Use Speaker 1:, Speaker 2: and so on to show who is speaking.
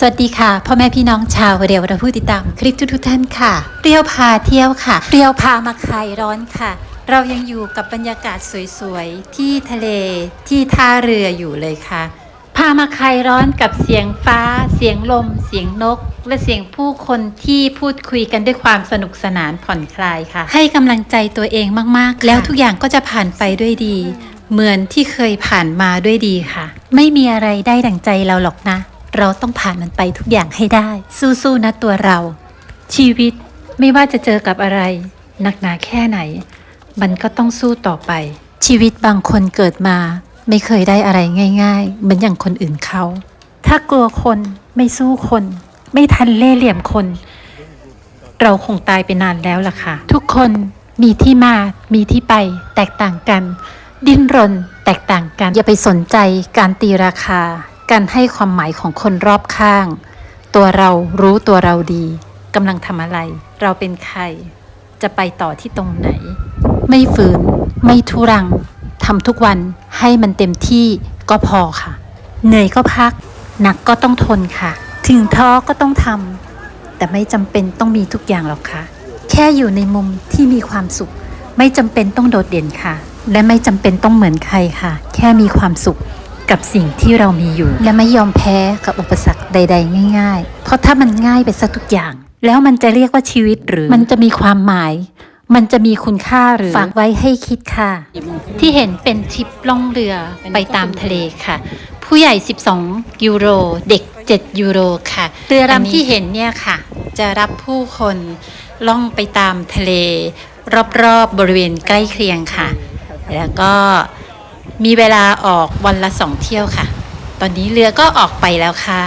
Speaker 1: สวัสดีค่ะพ่อแม่พี่น้องชาวเรียวเราผู้ติดตามคลิปทุกๆท่านค่ะ เรียวพาเที่ยวค่ะ เรียวพามาคลายร้อนค่ะ เรายังอยู่กับบรรยากาศสวยๆ ที่ทะเลที่ท่าเรืออยู่เลยค่ะ พามาคลายร้อนกับเสียงฟ้า เสียงลม เสียงนก และเสียงผู้คนที่พูดคุยกันด้วยความสนุกสนานผ่อนคลายค่ะ ให้กำลังใจตัวเองมากๆ แล้วทุกอย่างก็จะผ่านไปด้วยดี เหมือนที่เคยผ่านมาด้วยดีค่ะ ไม่มีอะไรได้ดังใจเราหรอกนะ เราต้องผ่านมันไปทุกอย่างให้ได้ สู้ๆนะตัวเรา ชีวิตไม่ว่าจะเจอกับอะไร หนักหนาแค่ไหน มันก็ต้องสู้ต่อไป ชีวิตบางคนเกิดมา ไม่เคยได้อะไรง่าย ๆ เหมือนอย่างคนอื่นเขา ถ้ากลัวคนไม่สู้คน ไม่ทันเล่เหลี่ยมคน เราคงตายไปนานแล้วล่ะค่ะ ทุกคนมีที่มา มีที่ไป แตกต่างกัน ดิ้นรน แตกต่างกัน อย่าไปสนใจการตีราคา การให้ความหมายของคนรอบข้าง ตัวเรารู้ตัวเราดีกำลังทำอะไร เราเป็นใคร จะไปต่อที่ตรงไหน ไม่ฝืน ไม่ทุรังทำทุกวันให้มันเต็มที่ก็พอค่ะ เหนื่อยก็พัก หนักก็ต้องทนค่ะ ถึงท้อก็ต้องทำแต่ไม่จำเป็นต้องมีทุกอย่างหรอกค่ะ แค่อยู่ในมุมที่มีความสุข ไม่จำเป็นต้องโดดเด่นค่ะ และไม่จำเป็นต้องเหมือนใครค่ะ แค่มีความสุข กับสิ่งที่เรามีอยู่ และไม่ยอมแพ้กับอุปสรรคใด ๆ ง่าย ๆ เพราะถ้ามันง่ายไปซะทุกอย่าง แล้วมันจะเรียกว่าชีวิตหรือมันจะมีความหมาย มันจะมีคุณค่าหรือฝากไว้ให้คิดค่ะ ที่เห็นเป็นทริปล่องเรือไปตามทะเลค่ะ ผู้ใหญ่ 12 ยูโร เด็ก 7 ยูโรค่ะ เรือลำที่เห็นเนี่ยค่ะ จะรับผู้คนล่องไปตามทะเล รอบๆบริเวณใกล้เคียงค่ะ แล้วก็ มีเวลาออกวันละสองเที่ยวค่ะ ตอนนี้เรือก็ออกไปแล้วค่ะ